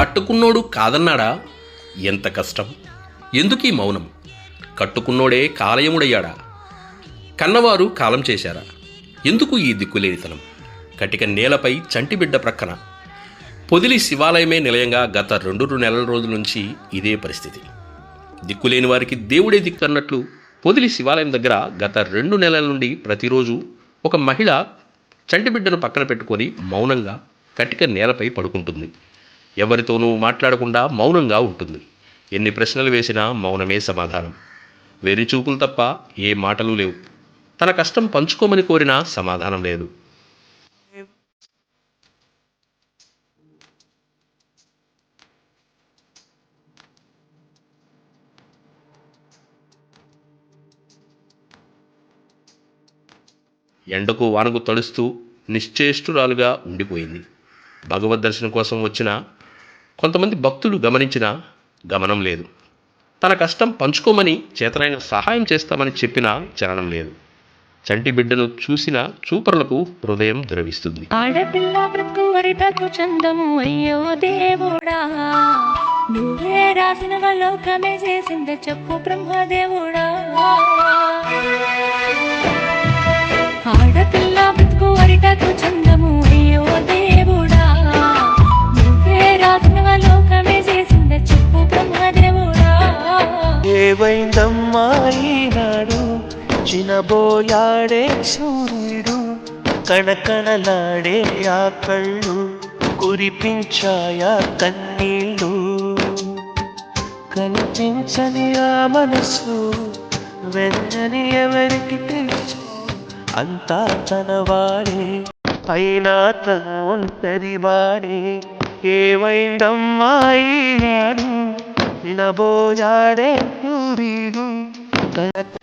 కట్టుకున్నోడు కాదన్నాడా? ఎంత కష్టం. ఎందుకీ మౌనం? కట్టుకున్నోడే కాలయముడయ్యాడా? కన్నవారు కాలం చేశారా? ఎందుకు ఈ దిక్కులేనితనం? కటిక నేలపై చంటిబిడ్డ ప్రక్కన. పొదిలి శివాలయమే నిలయంగా గత రెండు నెలల రోజుల నుంచి ఇదే పరిస్థితి. దిక్కులేని వారికి దేవుడే దిక్కు అన్నట్లు పొదిలి శివాలయం దగ్గర గత రెండు నెలల నుండి ప్రతిరోజు ఒక మహిళ చంటిబిడ్డను పక్కన పెట్టుకొని మౌనంగా కటిక నేలపై పడుకుంటుంది. ఎవరితోనూ మాట్లాడకుండా మౌనంగా ఉంటుంది. ఎన్ని ప్రశ్నలు వేసినా మౌనమే సమాధానం. వెరిచూపులు తప్ప ఏ మాటలు లేవు. తన కష్టం పంచుకోమని కోరినా సమాధానం లేదు. ఎండకు వానకు తడుస్తూ నిశ్చేష్టురాలుగా ఉండిపోయింది. భగవద్ దర్శనం కోసం వచ్చిన కొంతమంది భక్తులు గమనించిన గమనం లేదు. తన కష్టం పంచుకోమని చేతనైన సహాయం చేస్తామని చెప్పినా చలనం లేదు. చంటి బిడ్డను చూసిన చూపరులకు హృదయం ద్రవిస్తుంది. ఆడపిల్ల బ్రతుకు వరిటకు చందము అయ్యో దేవుడా. నువ్వే రాసిన లోకమే చేసిందే చెప్పు బ్రహ్మదేవుడా. ఏవైందమ్మా ఈనాడు? చినబోయాడే సూర్యుడు కణకణలాడే ఆ కళ్ళు కురిపించాయా కన్నీళ్ళు. కనిపించని ఆ మనసు వెన్నని ఎవరికి తెలుసు? అంతా తన వాడే. అయినా తన ఒంటరి వాడే ఏమైందమ్మా ఈనాడు? నబోయాడే సూర్యుడు కనక